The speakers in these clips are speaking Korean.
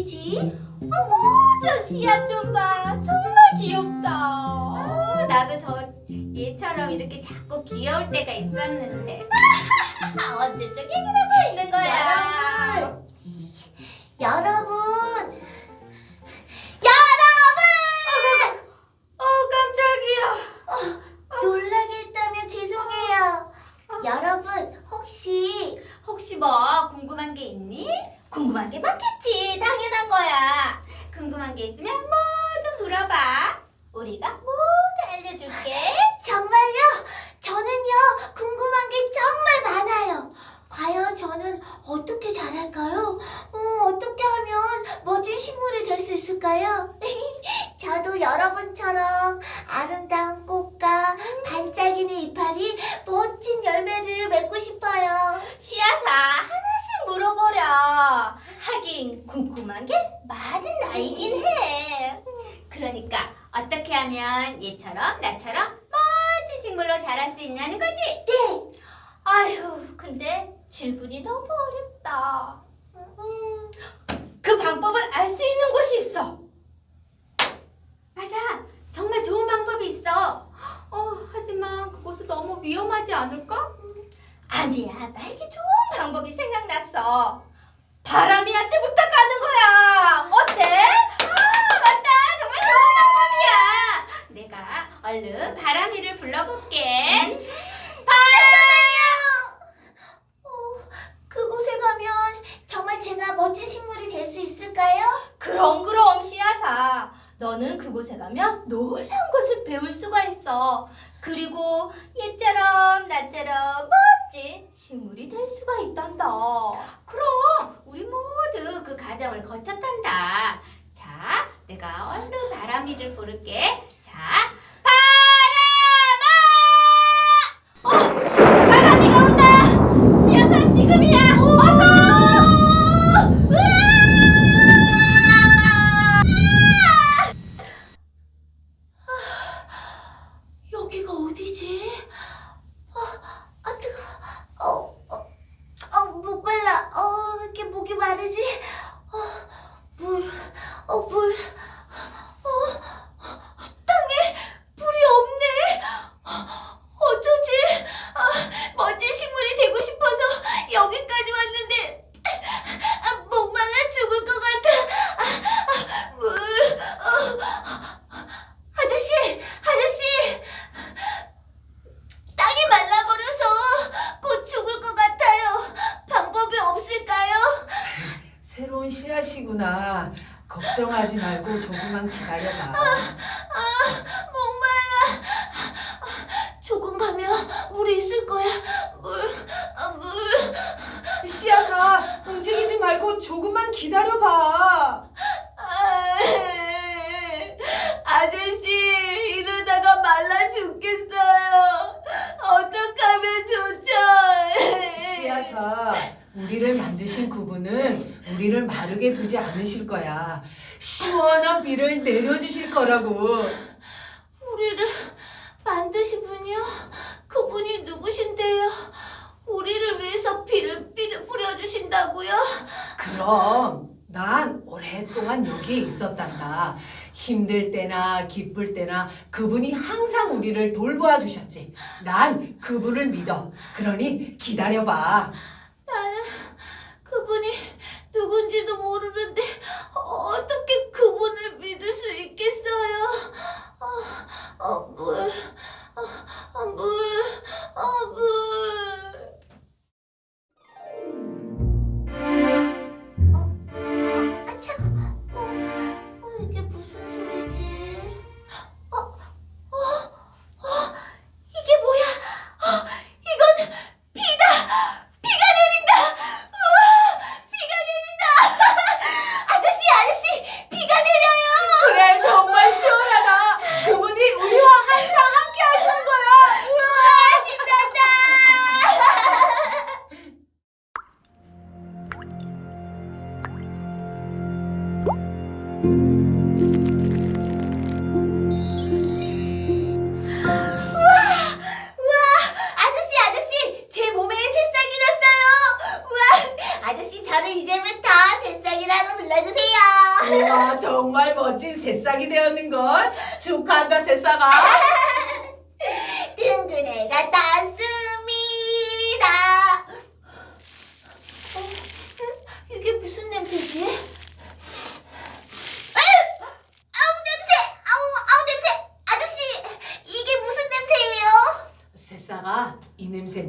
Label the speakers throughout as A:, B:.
A: 어디지?
B: 저 씨앗 좀 봐. 정말 귀엽다.
C: 어, 나도 저 얘처럼 이렇게 자꾸 귀여울 때가 있었는데.
B: 언제적 얘기를 하고 있는 거야.
A: 여러분! 여러분!
C: 어, 깜짝이야.
A: 놀라게 했다면 죄송해요. 여러분, 혹시
C: 혹시 뭐 궁금한 게 있니?
B: 궁금한 게 많겠지. 당연한 거야.
C: 궁금한 게 있으면 모두 물어봐.
B: 우리가 모두 알려줄게.
A: 정말요? 저는요, 궁금한 게 정말 많아요. 과연 저는 어떻게 자랄까요? 어, 어떻게 하면 멋진 식물이 될 수 있을까요? 저도 여러분처럼 아름다운 꽃과 반짝이는 이파리, 멋진 열매를 맺고 싶어요.
B: 씨앗아 하나씩 물어보려. 하긴 궁금한 게 많은 나이긴 해.
C: 그러니까 어떻게 하면 얘처럼 나처럼 멋진 식물로 자랄 수 있냐는 거지?
A: 네,
B: 아휴, 근데 질문이 너무 어렵다. 음, 그 방법을 알 수 있는 곳이 있어.
C: 맞아. 정말 좋은 방법이 있어. 어, 하지만 그곳은 너무 위험하지 않을까?
B: 아니야, 나에게 좋은 방법이 생각났어. 바람이한테 부탁하는 거야. 어때?
C: 아, 맞다. 정말 좋은 방법이야. 내가 얼른 바람이를 불러볼게.
A: 어, 그곳에 가면 정말 제가 멋진 식물이 될 수 있을까요?
B: 그럼 그럼 씨앗아. 너는 그곳에 가면 놀라운 것을 배울 수가 있어. 그리고 얘처럼 나처럼 멋진 식물이 될 수가 있단다.
C: 그럼 우리 모두 그 과정을 거쳤단다. 자, 내가 얼른 바람이를 부를게. 자, 바람아!
B: 바람이가 온다. 씨앗아 지금이야. 어서.
A: 여기가 어디지? 어, 아 뜨거. 어, 어, 어, 목말라. 어, 왜 이렇게 목이 마르지? 어, 물, 어, 물. 어, 땅에 불이 없네. 어쩌지? 아, 멋진 식물이 되고 싶어서 여기까지 왔는데 아, 목말라 죽을 것 같아. 아, 아, 물. 어, 아저씨, 아저씨. 땅이 말라버려서 곧 죽을 것 같아요. 방법이 없을까요?
D: 새로운 씨앗이구나. 걱정하지 말고 조금만 기다려봐.
A: 목말라. 조금 가면 물이 있을 거야. 물, 아, 물.
D: 씨앗아, 움직이지 조금만 기다려봐.
A: 아, 아저씨, 이러다가 말라 죽겠어요. 어떡하면 좋죠?
D: 씨앗아, 우리를 만드신 그분은 우리를 마르게 두지 않으실 거야. 시원한 비를 내려주실 거라고.
A: 우리를 만드신 분이요? 그분이 누구신데요? 우리를 위해서 비를, 비를 뿌려주신다고요?
D: 그럼 난 오랫동안 여기에 있었단다. 힘들 때나 기쁠 때나 그분이 항상 우리를 돌보아 주셨지. 난 그분을 믿어. 그러니 기다려봐.
A: 나는 그분이 누군지도 모르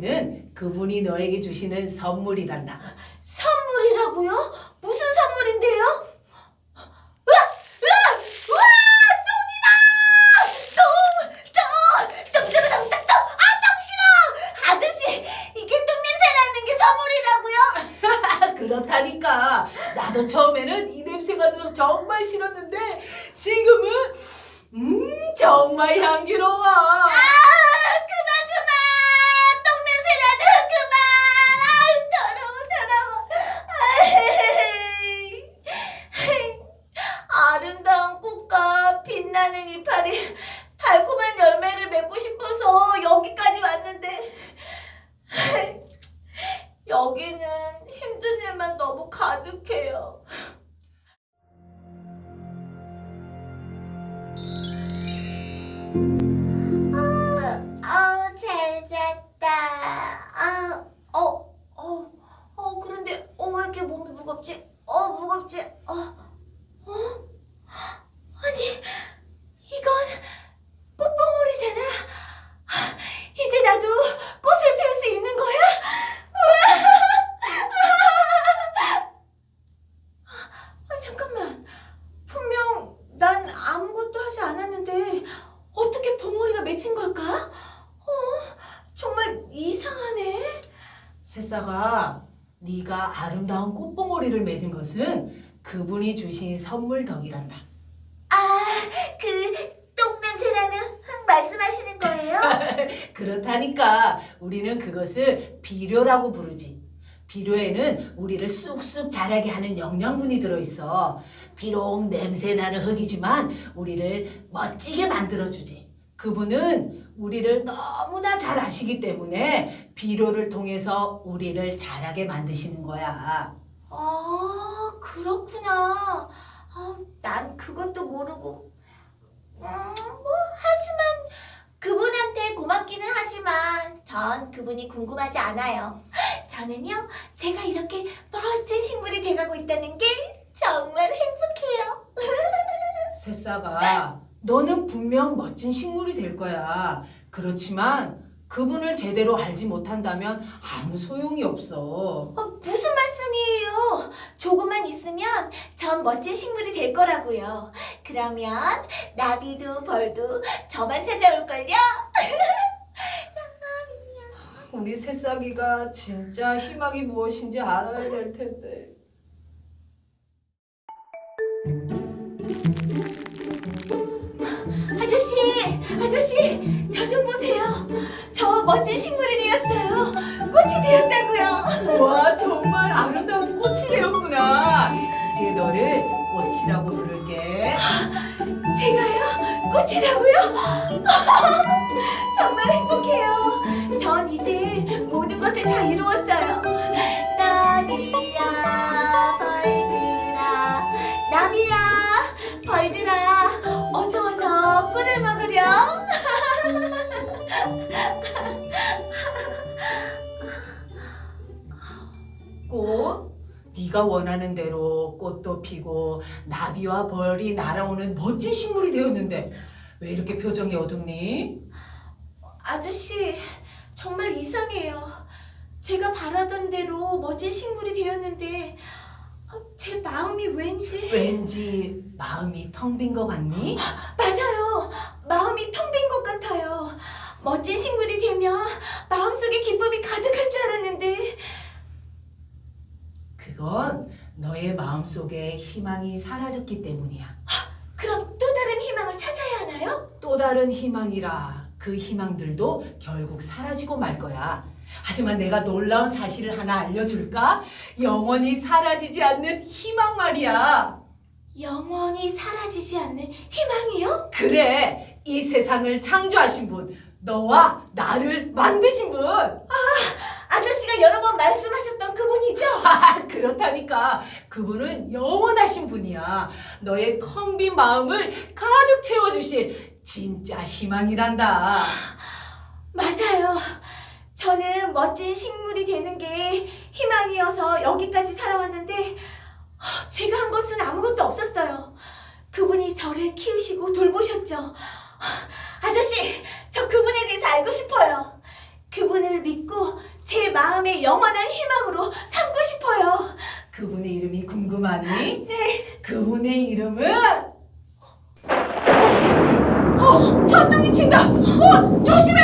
A: 이
D: 냄새는 그분이 너에게 주시는 선물이란다.
A: 선물이라고요? 무슨 선물인데요? 으아! 으아! 우와! 똥이다! 똥! 똥! 똥! 똥! 똥! 똥! 똥! 아, 똥 싫어! 아저씨, 이게 똥 냄새 나는 게 선물이라고요?
D: 그렇다니까. 나도 처음에는 이 냄새가 너- 정말 싫었는데 지금은 음 정말 향기로워.
A: 아, 그만 그만! 똥 냄새 나는 그만! 아, 더러워 더러워. 아이. 아름다운 꽃과 빛 나는 이파리 달콤한 열매를 맺고 싶어서 여기까지 왔는데 여기는 힘든 일만 너무 가득해요. 어, 잘 잤다. 아, 어, 어, 어, 그런데, 어, 왜 이렇게 몸이 무겁지? 어, 무겁지? 어, 어? 아니, 이건 꽃봉오리잖아. 아, 이제 나도 꽃을 피울 수 있는 거야? 아, 잠깐만. 분명 난 아무것도 하지 않았는데 어떻게 봉오리가 맺힌 걸까? 어, 정말 이상하네.
D: 새싹아, 네가 아름다운 꽃봉오리를 맺은 것은 그분이 주신 선물 덕이란다.
A: 아, 그 똥 냄새 나는 흙 말씀하시는 거예요?
D: 그렇다니까 우리는 그것을 비료라고 부르지. 비료에는 우리를 쑥쑥 자라게 하는 영양분이 들어있어. 비록 냄새나는 흙이지만 우리를 멋지게 만들어주지. 그분은 우리를 너무나 잘 아시기 때문에 비료를 통해서 우리를 자라게 만드시는 거야.
A: 아, 그렇구나. 아, 난 그것도 모르고. 음, 뭐, 하지만 그분한테 고맙기는 하지만 전 그분이 궁금하지 않아요. 저는요, 제가 이렇게 멋진 식물이 돼가고 있다는 게 정말 행복해요.
D: 새싹아, 너는 분명 멋진 식물이 될 거야. 그렇지만 그분을 제대로 알지 못한다면 아무 소용이 없어.
A: 아, 무슨 말씀이에요? 조금만 있으면 전 멋진 식물이 될 거라고요. 그러면 나비도 벌도 저만 찾아올걸요?
D: 우리 새싹이가 진짜 희망이 무엇인지 알아야 될 텐데.
A: 아저씨, 아저씨, 저 좀 보세요. 저 멋진 식물이 되었어요. 꽃이 되었다고요.
D: 와, 정말 아름다운 꽃이 되었구나. 이제 너를 꽃이라고 부를게.
A: 제가요? 꽃이라고요? 정말 행복해요. 전 이제 모든 것을 다 이루었어요. 나비야,
D: 네가 원하는 대로 꽃도 피고 나비와 벌이 날아오는 멋진 식물이 되었는데 왜 이렇게 표정이 어둡니?
A: 아저씨, 정말 이상해요. 제가 바라던 대로 멋진 식물이 되었는데 어, 제 마음이 왠지
D: 왠지 마음이 텅 빈 것 같니?
A: 맞아요. 마음이 텅 빈 것 같아요. 멋진 식물이 되면 마음속에 기쁨이 가득할 줄 알았는데
D: 그건 너의 마음속에 희망이 사라졌기 때문이야.
A: 그럼 또 다른 희망을 찾아야 하나요?
D: 또 다른 희망이라 그 희망들도 결국 사라지고 말 거야. 하지만 내가 놀라운 사실을 하나 알려줄까? 영원히 사라지지 않는 희망 말이야.
A: 영원히 사라지지 않는 희망이요?
D: 그래, 이 세상을 창조하신 분, 너와 나를 만드신 분.
A: 아저씨가 여러 번 말씀하셨던 그분이죠?
D: 그렇다니까 그분은 영원하신 분이야. 너의 텅 빈 마음을 가득 채워주실 진짜 희망이란다.
A: 맞아요. 저는 멋진 식물이 되는 게 희망이어서 여기까지 살아왔는데 어, 제가 한 것은 아무것도 없었어요. 그분이 저를 키우시고 돌보셨죠. 어, 아저씨, 저 그분에 대해서 알고 싶어요. 그분을 믿고 제 마음의 영원한 희망으로 삼고 싶어요.
D: 그분의 이름이 궁금하니? 네. 그분의 이름은 어, 어, 천둥이 친다. 어,
A: 조심해.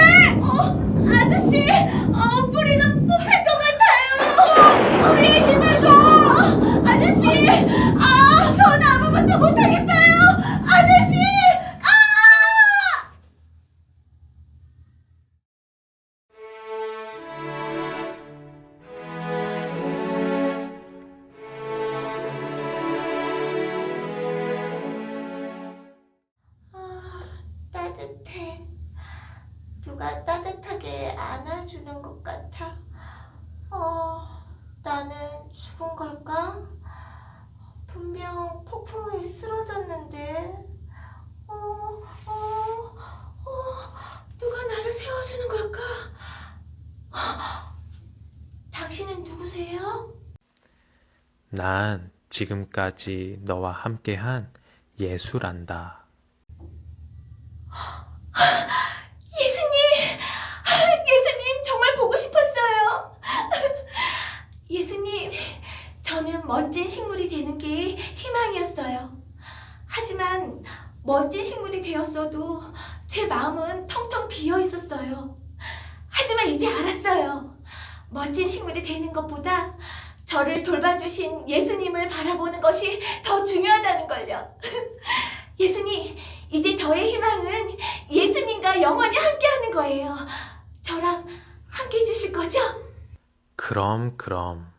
A: 누가 따뜻하게 안아주는 것 같아. 어, 나는 죽은 걸까? 분명 폭풍우에 쓰러졌는데. 어, 어, 어, 누가 나를 세워주는 걸까? 당신은 누구세요?
E: 난 지금까지 너와 함께한 예수란다.
A: 예수님! 예수님, 정말 보고 싶었어요. 예수님, 저는 멋진 식물이 되는 게 희망이었어요. 하지만 멋진 식물이 되었어도 제 마음은 텅텅 비어 있었어요. 하지만 이제 알았어요. 멋진 식물이 되는 것보다 저를 돌봐주신 예수님을 바라보는 것이 더 중요하다는 걸요. 예수님, 이제 저의 희망은 예수님과 영원히 함께하는 거예요. 저랑 함께 해주실 거죠?
E: 그럼, 그럼.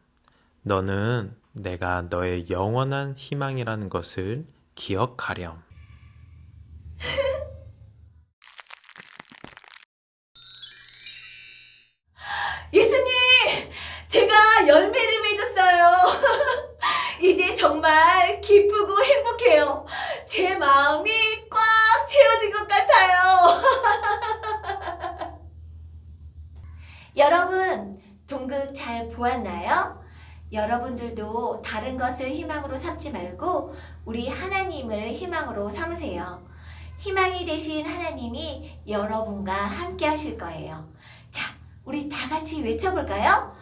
E: 너는 내가 너의 영원한 희망이라는 것을 기억하렴.
A: 예수님, 제가 열매를 맺었어요. 이제 정말 기쁘고 행복해요. 제 마음이 꽉 채워진 것 같아요. 여러분, 동극 잘 보았나요? 여러분들도 다른 것을 희망으로 삼지 말고 우리 하나님을 희망으로 삼으세요. 희망이 되신 하나님이 여러분과 함께 하실 거예요. 자, 우리 다 같이 외쳐볼까요?